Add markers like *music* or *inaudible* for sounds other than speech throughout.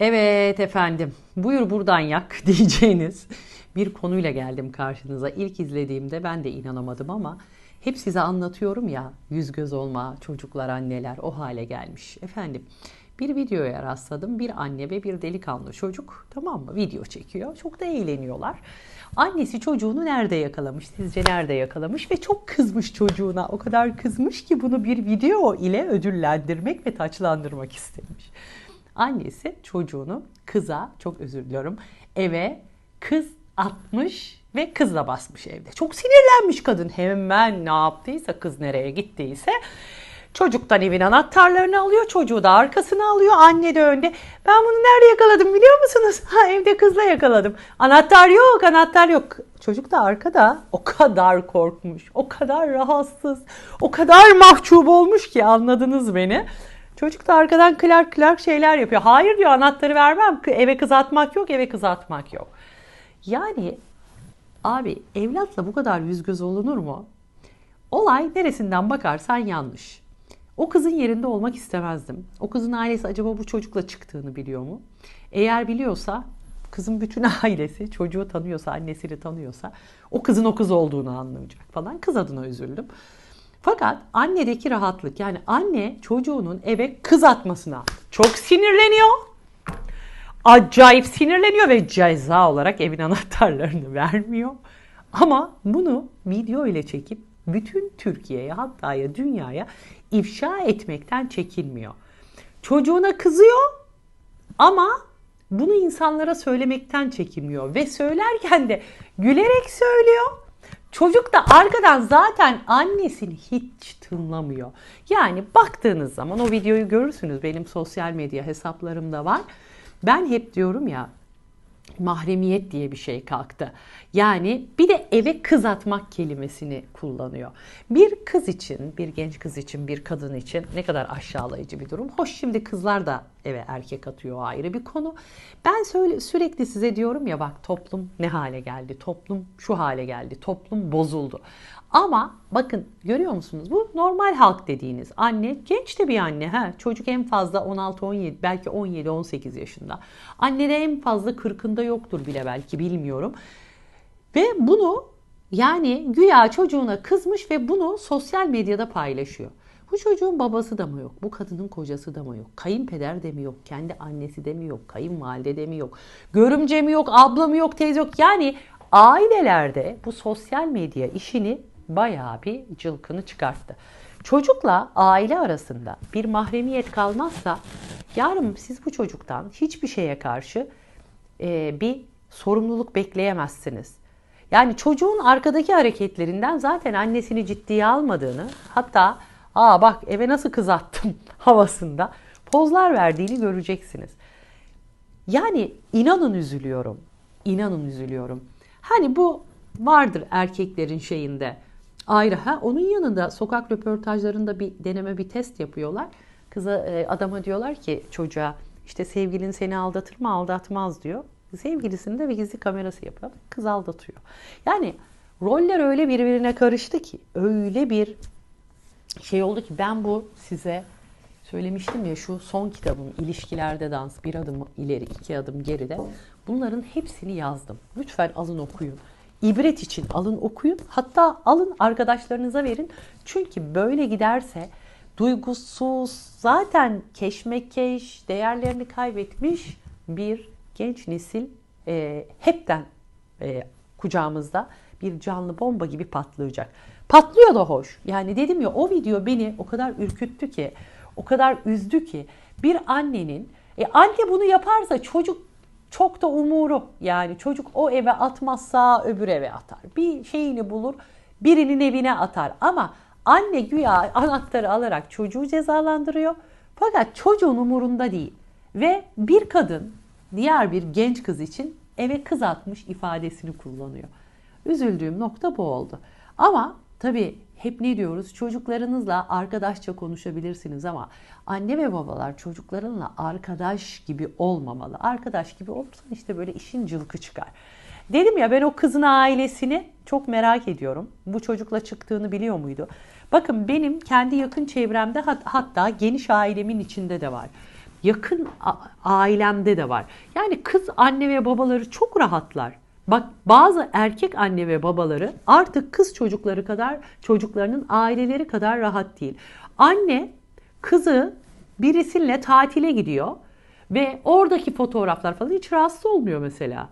Evet efendim, buyur buradan yak *laughs* diyeceğiniz bir konuyla geldim karşınıza. İlk izlediğimde ben de inanamadım ama hep size anlatıyorum ya yüz göz olma, çocuklar, anneler o hale gelmiş. Efendim bir videoya rastladım. Bir anne ve bir delikanlı çocuk tamam mı video çekiyor. Çok da eğleniyorlar. Annesi çocuğunu nerede yakalamış? Sizce nerede yakalamış? Ve çok kızmış çocuğuna. O kadar kızmış ki bunu bir video ile ödüllendirmek ve taçlandırmak istemiş. Annesi çocuğunu kıza, çok özür diliyorum, eve kız atmış ve kızla basmış evde. Çok sinirlenmiş kadın. Hemen ne yaptıysa kız nereye gittiyse Çocuktan evin anahtarlarını alıyor, çocuğu da arkasına alıyor, anne de önde. Ben bunu nerede yakaladım biliyor musunuz? *laughs* Ha evde kızla yakaladım. Anahtar yok, anahtar yok. Çocuk da arkada o kadar korkmuş, o kadar rahatsız, o kadar mahcup olmuş ki anladınız beni. Çocuk da arkadan klark klark şeyler yapıyor. Hayır diyor anahtarı vermem. Eve kız atmak yok, eve kız atmak yok. Yani abi evlatla bu kadar yüz göz olunur mu? Olay neresinden bakarsan yanlış. O kızın yerinde olmak istemezdim. O kızın ailesi acaba bu çocukla çıktığını biliyor mu? Eğer biliyorsa kızın bütün *laughs* ailesi çocuğu tanıyorsa, annesini tanıyorsa o kızın o kız olduğunu anlayacak falan. Kız adına üzüldüm. Fakat annedeki rahatlık yani anne çocuğunun eve kız atmasına çok sinirleniyor. Acayip sinirleniyor ve ceza olarak evin anahtarlarını *laughs* vermiyor. Ama bunu video ile çekip bütün Türkiye'ye hatta ya dünyaya ifşa etmekten çekinmiyor. Çocuğuna kızıyor ama bunu insanlara söylemekten çekinmiyor ve söylerken de gülerek söylüyor. Çocuk da arkadan zaten annesini hiç tınlamıyor. Yani baktığınız zaman o videoyu görürsünüz. Benim sosyal medya hesaplarımda var. Ben hep diyorum ya mahremiyet diye bir şey kalktı. Yani bir de eve kız atmak kelimesini kullanıyor. Bir kız için, bir genç kız için, bir kadın için ne kadar aşağılayıcı bir durum. Hoş şimdi kızlar da eve erkek atıyor ayrı bir konu. Ben söyle, sürekli size diyorum ya bak toplum ne hale geldi, toplum şu hale geldi, toplum bozuldu. Ama bakın görüyor musunuz bu normal halk dediğiniz anne genç de bir anne ha çocuk en fazla 16-17 belki 17-18 yaşında. Anne de en fazla 40'ında yoktur bile belki bilmiyorum. Ve bunu yani güya çocuğuna kızmış ve bunu sosyal medyada paylaşıyor. Bu çocuğun babası da mı yok? Bu kadının kocası da mı yok? Kayınpeder de mi yok? Kendi annesi de mi yok? Kayınvalide de mi yok? Görümce mi yok? Abla mı yok? Teyze yok? Yani ailelerde bu sosyal medya işini bayağı bir cılkını çıkarttı. Çocukla aile arasında bir mahremiyet kalmazsa yarın siz bu çocuktan hiçbir şeye karşı e, bir sorumluluk bekleyemezsiniz. Yani çocuğun arkadaki hareketlerinden zaten annesini ciddiye almadığını hatta aa bak eve nasıl kız attım *laughs* havasında pozlar verdiğini göreceksiniz. Yani inanın üzülüyorum. İnanın üzülüyorum. Hani bu vardır erkeklerin şeyinde ayrı. Ha onun yanında sokak röportajlarında bir deneme bir test yapıyorlar. Kıza e, adama diyorlar ki çocuğa işte sevgilin seni aldatır mı aldatmaz diyor. Sevgilisini de bir gizli kamerası yapıyor. Kız aldatıyor. Yani roller öyle birbirine karıştı ki öyle bir şey oldu ki ben bu size söylemiştim ya şu son kitabım ilişkilerde dans bir adım ileri iki adım geride bunların hepsini yazdım. Lütfen alın okuyun ibret için alın okuyun. Hatta alın arkadaşlarınıza verin. Çünkü böyle giderse duygusuz, zaten keşmekeş, değerlerini kaybetmiş bir genç nesil e, hepten e, kucağımızda bir canlı bomba gibi patlayacak. Patlıyor da hoş. Yani dedim ya o video beni o kadar ürküttü ki, o kadar üzdü ki bir annenin e, anne bunu yaparsa çocuk çok da umuru yani çocuk o eve atmazsa öbür eve atar. Bir şeyini bulur birinin evine atar ama anne güya anahtarı alarak çocuğu cezalandırıyor. Fakat çocuğun umurunda değil. Ve bir kadın diğer bir genç kız için eve kız atmış ifadesini kullanıyor. Üzüldüğüm nokta bu oldu. Ama tabii hep ne diyoruz? Çocuklarınızla arkadaşça konuşabilirsiniz ama anne ve babalar çocuklarınla arkadaş gibi olmamalı. Arkadaş gibi olursan işte böyle işin cılkı çıkar. Dedim ya ben o kızın ailesini çok merak ediyorum. Bu çocukla çıktığını biliyor muydu? Bakın benim kendi yakın çevremde hatta geniş ailemin içinde de var. yakın ailemde de var. Yani kız anne ve babaları çok rahatlar. Bak bazı erkek anne ve babaları artık kız çocukları kadar çocuklarının aileleri kadar rahat değil. Anne kızı birisiyle tatile gidiyor ve oradaki fotoğraflar falan hiç rahatsız olmuyor mesela.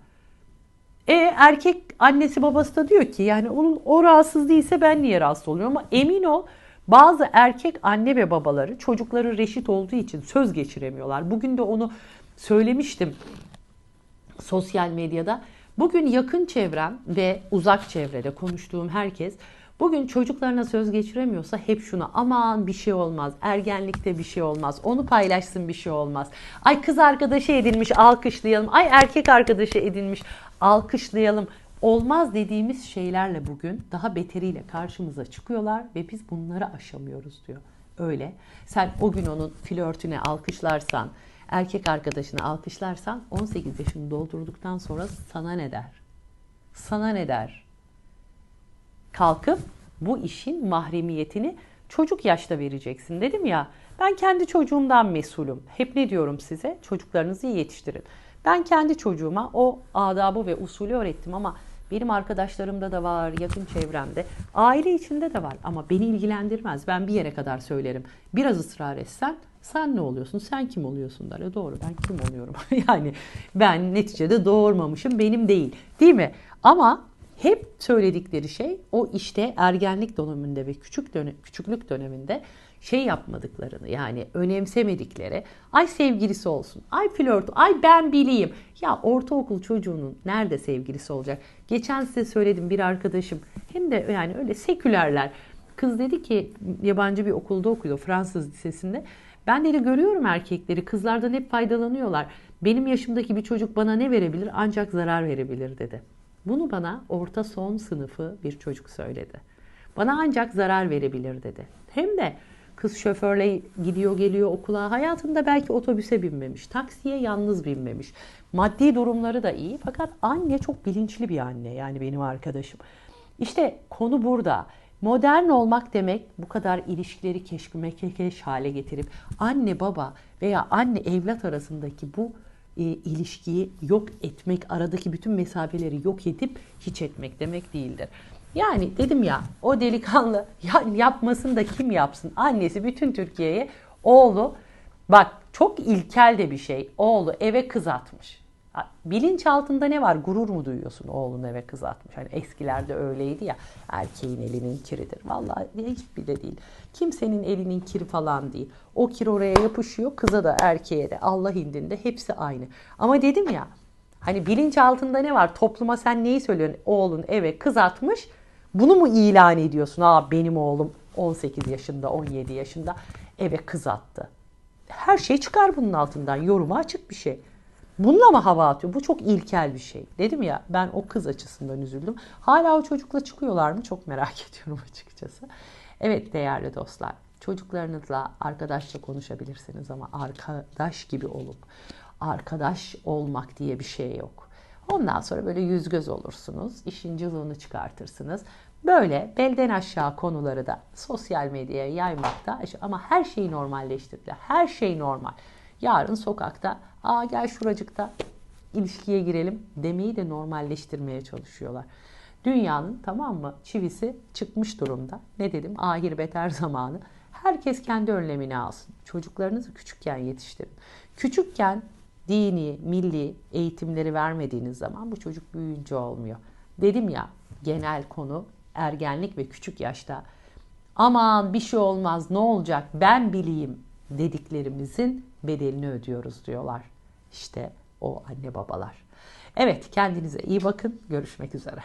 E erkek annesi babası da diyor ki yani onun o rahatsız değilse ben niye rahatsız oluyorum ama emin ol bazı erkek anne ve babaları çocukları reşit olduğu için söz geçiremiyorlar. Bugün de onu söylemiştim sosyal medyada. Bugün yakın çevrem ve uzak çevrede konuştuğum herkes bugün çocuklarına söz geçiremiyorsa hep şunu aman bir şey olmaz, ergenlikte bir şey olmaz, onu paylaşsın bir şey olmaz. Ay kız arkadaşı edinmiş alkışlayalım, ay erkek arkadaşı edinmiş alkışlayalım. Olmaz dediğimiz şeylerle bugün daha beteriyle karşımıza çıkıyorlar ve biz bunları aşamıyoruz diyor. Öyle. Sen o gün onun flörtüne alkışlarsan, erkek arkadaşını alkışlarsan 18 yaşını doldurduktan sonra sana ne der? Sana ne der? Kalkıp bu işin mahremiyetini çocuk yaşta vereceksin dedim ya. Ben kendi çocuğumdan mesulüm. Hep ne diyorum size? Çocuklarınızı iyi yetiştirin. Ben kendi çocuğuma o adabı ve usulü öğrettim ama benim arkadaşlarımda da var, yakın çevremde, aile içinde de var ama beni ilgilendirmez. Ben bir yere kadar söylerim. Biraz ısrar etsen sen ne oluyorsun? Sen kim oluyorsun der. E doğru ben kim oluyorum? *laughs* yani ben neticede doğurmamışım benim değil. Değil mi? Ama hep söyledikleri şey o işte ergenlik döneminde ve küçük dönem, küçüklük döneminde şey yapmadıklarını yani önemsemedikleri ay sevgilisi olsun, ay flört, ay ben bileyim. Ya ortaokul çocuğunun nerede sevgilisi olacak? Geçen size söyledim bir arkadaşım hem de yani öyle sekülerler. Kız dedi ki yabancı bir okulda okuyor Fransız lisesinde. Ben dedi görüyorum erkekleri kızlardan hep faydalanıyorlar. Benim yaşımdaki bir çocuk bana ne verebilir ancak zarar verebilir dedi. Bunu bana orta son sınıfı bir çocuk söyledi. Bana ancak zarar verebilir dedi. Hem de kız şoförle gidiyor geliyor okula. Hayatında belki otobüse binmemiş, taksiye yalnız binmemiş. Maddi durumları da iyi fakat anne çok bilinçli bir anne yani benim arkadaşım. İşte konu burada. Modern olmak demek bu kadar ilişkileri keşmekeş hale getirip anne baba veya anne evlat arasındaki bu e, ilişkiyi yok etmek, aradaki bütün mesafeleri yok edip hiç etmek demek değildir. Yani dedim ya o delikanlı *laughs* ya, yapmasın da kim yapsın? Annesi bütün Türkiye'ye oğlu bak çok ilkel de bir şey. Oğlu eve kız atmış. Bilinç altında ne var? Gurur mu duyuyorsun oğlun eve kız atmış? Hani eskilerde öyleydi ya. Erkeğin elinin kiridir. Vallahi hiç bile değil. Kimsenin elinin kiri falan değil. O kir oraya yapışıyor. Kıza da erkeğe de Allah indinde hepsi aynı. Ama dedim ya hani bilinç altında ne var? Topluma sen neyi söylüyorsun? Oğlun eve kız atmış. Bunu mu ilan ediyorsun? Aa benim oğlum 18 yaşında, 17 yaşında eve kız attı. Her şey çıkar bunun altından. Yoruma açık bir şey. Bununla mı hava atıyor? Bu çok ilkel bir şey. Dedim ya ben o kız açısından üzüldüm. Hala o çocukla çıkıyorlar mı? Çok merak *laughs* ediyorum açıkçası. Evet değerli dostlar. Çocuklarınızla arkadaşça konuşabilirsiniz ama arkadaş gibi olup arkadaş olmak diye bir şey yok. Ondan sonra böyle yüz göz olursunuz. işin cılığını çıkartırsınız. Böyle belden aşağı konuları da sosyal medyaya yaymakta ama her şeyi normalleştirdiler. Her şey normal. Yarın sokakta aa gel şuracıkta ilişkiye girelim demeyi de normalleştirmeye çalışıyorlar. Dünyanın tamam mı çivisi çıkmış durumda. Ne dedim? Ahir beter zamanı. Herkes kendi önlemini alsın. Çocuklarınızı küçükken yetiştirin. Küçükken dini, milli eğitimleri vermediğiniz zaman bu çocuk büyüyünce olmuyor. Dedim ya genel konu ergenlik ve küçük yaşta aman bir şey olmaz ne olacak ben bileyim dediklerimizin bedelini ödüyoruz diyorlar. İşte o anne babalar. Evet kendinize iyi bakın. Görüşmek üzere.